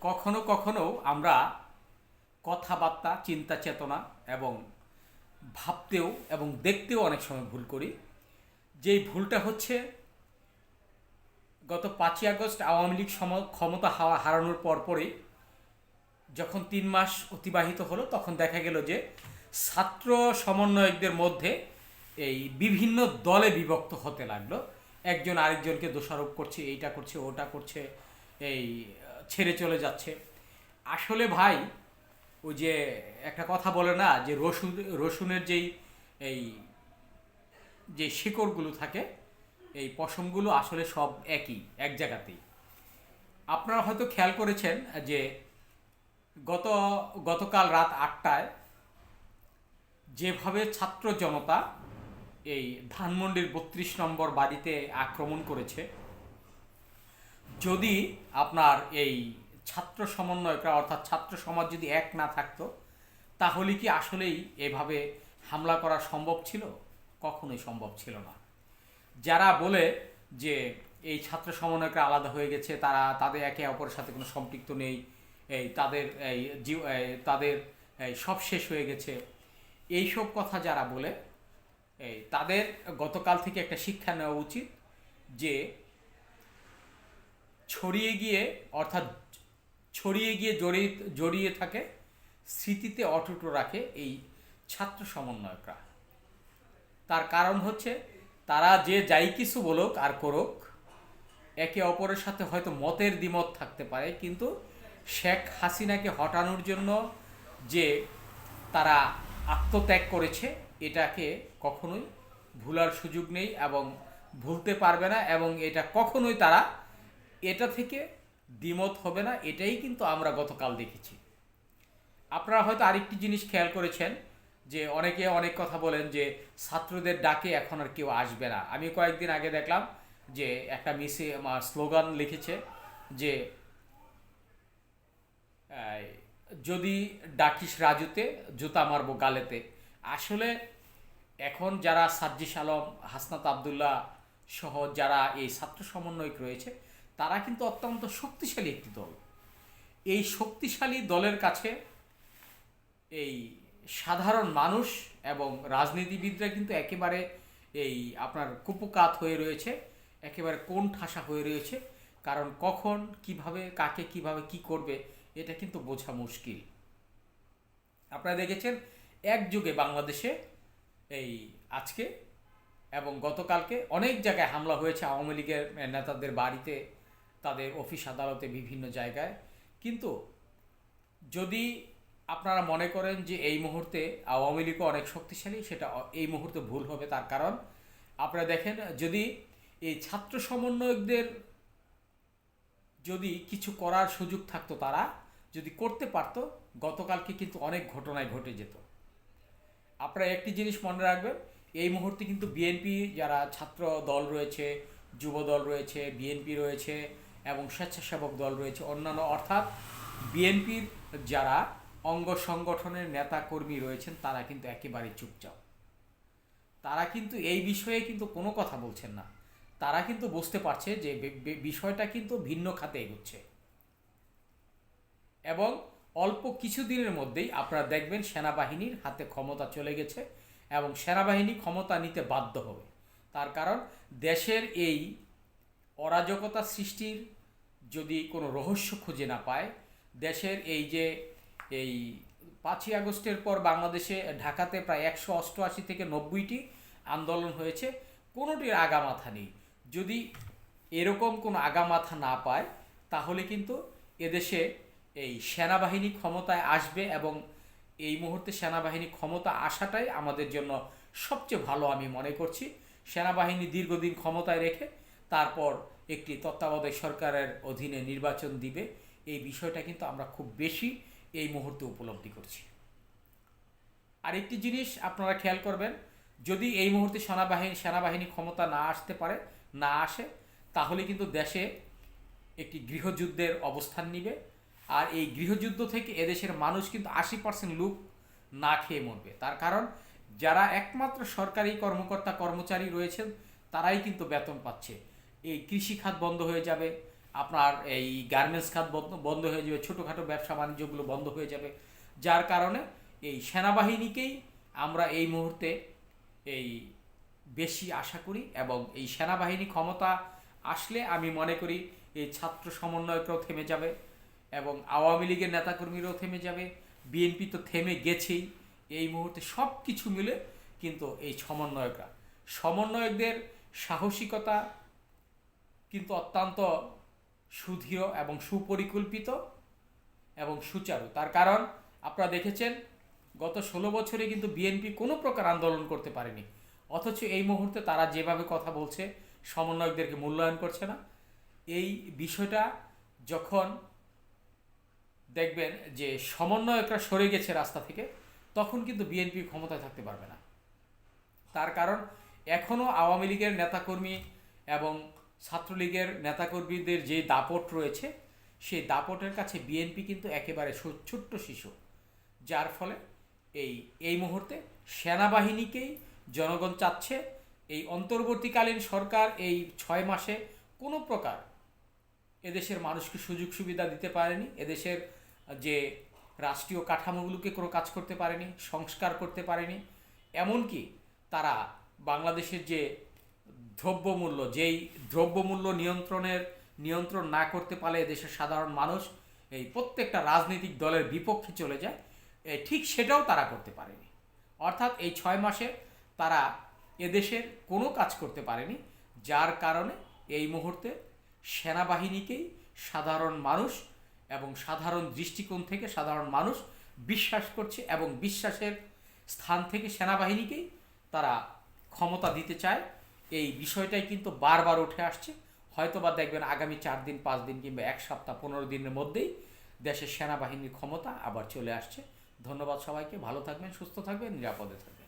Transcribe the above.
কখনো কখনো আমরা কথাবার্তা, চিন্তা চেতনা এবং ভাবতেও এবং দেখতেও অনেক সময় ভুল করি। যেই ভুলটা হচ্ছে গত পাঁচই আগস্ট আওয়ামী লীগ সম- ক্ষমতা হাওয়া হারানোর পরপরই যখন তিন মাস অতিবাহিত হলো, তখন দেখা গেল যে ছাত্র সমন্বয়কদের মধ্যে এই বিভিন্ন দলে বিভক্ত হতে লাগল। একজন আরেকজনকে দোষারোপ করছে, এইটা করছে, ওটা করছে, এই ছেড়ে চলে যাচ্ছে। আসলে ভাই, ওই যে একটা কথা বলে না, যে রসুন, রসুনের যেই, এই যে শিকড়গুলো থাকে, এই পশমগুলো আসলে সব একই, এক জায়গাতেই। আপনারা হয়তো খেয়াল করেছেন যে গত, গতকাল রাত আটটায় যেভাবে ছাত্র জনতা এই ধানমন্ডির বত্রিশ নম্বর বাড়িতে আক্রমণ করেছে যদি আপনার এই ছাত্র সমন্বয়করা অর্থাৎ ছাত্র সমাজ যদি এক না থাকতো, তাহলে কি আসলেই এভাবে হামলা করা সম্ভব ছিল? কখনোই সম্ভব ছিল না। যারা বলে যে এই ছাত্র সমন্বয়করা আলাদা হয়ে গেছে, তারা, তাদের একে অপরের সাথে কোনো সম্পৃক্ত নেই, এই তাদের এই তাদের সব শেষ হয়ে গেছে, এইসব কথা যারা বলে, এই তাদের গতকাল থেকে একটা শিক্ষা নেওয়া উচিত যে ছড়িয়ে গিয়ে, অর্থাৎ ছড়িয়ে গিয়ে জড়িয়ে জড়িয়ে থাকে, স্মৃতিতে অটুট রাখে এই ছাত্র সমন্বয়করা। তার কারণ হচ্ছে, তারা যে যাই কিছু বলুক আর করুক, একে অপরের সাথে হয়তো মতের দ্বিমত থাকতে পারে, কিন্তু শেখ হাসিনাকে হটানোর জন্য যে তারা আত্মত্যাগ করেছে, এটাকে কখনোই ভুলার সুযোগ নেই এবং ভুলতে পারবে না এবং এটা কখনোই তারা এটা থেকে দ্বিমত হবে না, এটাই কিন্তু আমরা গতকাল দেখেছি। আপনারা হয়তো আরেকটি জিনিস খেয়াল করেছেন, যে অনেকে অনেক কথা বলেন যে ছাত্রদের ডাকে এখন আর কেউ আসবে না। আমি কয়েকদিন আগে দেখলাম যে একটা মিসে স্লোগান লিখেছে যে যদি ডাকিস রাজুতে, জুতা মারবো গালেতে। আসলে এখন যারা সাজ্জিস আলম, হাসনাত আবদুল্লাহ সহ যারা এই ছাত্র সমন্বয়ক রয়েছে তারা কিন্তু অত্যন্ত শক্তিশালী একটি দল। এই শক্তিশালী দলের কাছে এই সাধারণ মানুষ এবং রাজনীতিবিদরা কিন্তু একেবারে এই আপনার কুপকাত হয়ে রয়েছে, একেবারে কোন ঠাসা হয়ে রয়েছে। কারণ কখন, কীভাবে, কাকে, কীভাবে, কি করবে, এটা কিন্তু বোঝা মুশকিল। আপনারা দেখেছেন এক যুগে বাংলাদেশে এই আজকে এবং গতকালকে অনেক জায়গায় হামলা হয়েছে আওয়ামী লীগের নেতাদের বাড়িতে তাদের অফিস আদালতে বিভিন্ন জায়গায়। কিন্তু যদি আপনারা মনে করেন যে এই মুহূর্তে আওয়ামী লীগও অনেক শক্তিশালী, সেটা এই মুহূর্তে ভুল হবে তার কারণ, আপনারা দেখেন, যদি এই ছাত্র সমন্বয়কদের যদি কিছু করার সুযোগ থাকতো তারা, যদি করতে পারতো, গতকালকে কিন্তু অনেক ঘটনায় ঘটে যেত। আপনারা একটি জিনিস মনে রাখবেন, এই মুহূর্তে কিন্তু বিএনপি যারা ছাত্র দল রয়েছে যুব দল রয়েছে, বিএনপি রয়েছে এবং স্বেচ্ছাসেবক দল রয়েছে অন্যান্য। অর্থাৎ বিএনপির যারা অঙ্গ সংগঠনের নেতা কর্মী রয়েছেন, তারা কিন্তু একেবারেই চুপচাপ। তারা কিন্তু এই বিষয়ে কিন্তু কোনো কথা বলছেন না। তারা কিন্তু বুঝতে পারছে যে বিষয়টা কিন্তু ভিন্ন খাতে এগোচ্ছে। এবং অল্প কিছুদিনের মধ্যেই আপনারা দেখবেন সেনাবাহিনীর হাতে ক্ষমতা চলে গেছে এবং সেনাবাহিনী ক্ষমতা নিতে বাধ্য হবে। তার কারণ দেশের এই অরাজকতা সৃষ্টির যদি কোনো রহস্য খুঁজে না পায়, দেশের এই যে এই পাঁচই আগস্টের পর বাংলাদেশে, ঢাকাতে প্রায় একশো অষ্টআশি থেকে নব্বইটি আন্দোলন হয়েছে, কোনোটির আগামাথা নেই। যদি এরকম কোনো আগামাথা না পায়, তাহলে কিন্তু এদেশে এই সেনাবাহিনী ক্ষমতায় আসবে এবং এই মুহূর্তে সেনাবাহিনী ক্ষমতা আসাটাই আমাদের জন্য সবচেয়ে ভালো আমি মনে করছি। সেনাবাহিনী দীর্ঘদিন ক্ষমতায় রেখে তারপর একটি তত্ত্বাবধায়ক সরকারের অধীনে নির্বাচন দিবে। এই বিষয়টা কিন্তু আমরা খুব বেশি এই মুহূর্তে উপলব্ধি করছি। আরেকটি জিনিস আপনারা খেয়াল করবেন, যদি এই মুহূর্তে সেনাবাহিনী সেনাবাহিনী ক্ষমতা না আসতে পারে, না আসে, তাহলে কিন্তু দেশে একটি গৃহযুদ্ধের অবস্থান নিবে। আর এই গৃহযুদ্ধ থেকে এদেশের মানুষ কিন্তু আশি পার্সেন্ট লোক না খেয়ে মরবে। তার কারণ, যারা একমাত্র সরকারি কর্মকর্তা, কর্মচারী রয়েছেন, তারাই কিন্তু বেতন পাচ্ছে। এই কৃষি খাত বন্ধ হয়ে যাবে, আপনার এই গার্মেন্টস খাত বন্ধ হয়ে যাবে, ছোটোখাটো ব্যবসা বাণিজ্যগুলো বন্ধ হয়ে যাবে। যার কারণে এই সেনাবাহিনীকেই আমরা এই মুহূর্তে এই বেশি আশা করি এবং এই সেনাবাহিনী ক্ষমতা আসলে আমি মনে করি এই ছাত্র সমন্বয়করাও থেমে যাবে এবং আওয়ামী লীগের নেতাকর্মীরাও থেমে যাবে। বিএনপি তো থেমে গেছেই এই মুহূর্তে সব কিছু মিলে কিন্তু এই সমন্বয়করা, সমন্বয়কদের সাহসিকতা কিন্তু অত্যন্ত সুদৃঢ় এবং সুপরিকল্পিত এবং সুচারু। তার কারণ, আপনারা দেখেছেন, গত ষোলো বছরে কিন্তু বিএনপি কোনো প্রকার আন্দোলন করতে পারেনি। অথচ এই মুহূর্তে তারা যেভাবে কথা বলছে, সমন্বয়কদেরকে মূল্যায়ন করছে না। এই বিষয়টা যখন দেখবেন যে সমন্বয়করা সরে গেছে রাস্তা থেকে, তখন কিন্তু বিএনপি ক্ষমতায় থাকতে পারবে না। তার কারণ এখনও আওয়ামী লীগের নেতাকর্মী এবং ছাত্রলীগের নেতাকর্মীদের যে দাপট রয়েছে, সেই দাপটের কাছে বিএনপি কিন্তু একেবারে ছোট্ট শিশু। যার ফলে এই এই মুহূর্তে সেনাবাহিনীকেই জনগণ চাচ্ছে এই অন্তর্বর্তীকালীন সরকার এই ছয় মাসে কোনো প্রকার এদেশের মানুষকে সুযোগ সুবিধা দিতে পারেনি, এদেশের যে রাষ্ট্রীয় কাঠামোগুলোকে কোনো কাজ করতে পারেনি, সংস্কার করতে পারেনি, এমনকি তারা বাংলাদেশের যে দ্রব্যমূল্য, যেই দ্রব্যমূল্য নিয়ন্ত্রণের, নিয়ন্ত্রণ না করতে পারলে দেশের সাধারণ মানুষ এই প্রত্যেকটা রাজনৈতিক দলের বিপক্ষে চলে যায় ঠিক সেটাও তারা করতে পারেনি। অর্থাৎ এই ছয় মাসে তারা এদেশের কোনো কাজ করতে পারেনি, যার কারণে এই মুহূর্তে সেনাবাহিনীকেই সাধারণ মানুষ এবং সাধারণ দৃষ্টিকোণ থেকে সাধারণ মানুষ বিশ্বাস করছে এবং বিশ্বাসের স্থান থেকে সেনাবাহিনীকেই তারা ক্ষমতা দিতে চায় এই বিষয়টাই কিন্তু বারবার উঠে আসছে। হয়তো বা দেখবেন আগামী চার দিন, পাঁচ দিন কিংবা এক সপ্তাহ, পনেরো দিনের মধ্যেই দেশের সেনাবাহিনীর ক্ষমতা আবার চলে আসছে। ধন্যবাদ সবাইকে। ভালো থাকবেন, সুস্থ থাকবেন, নিরাপদে থাকবেন।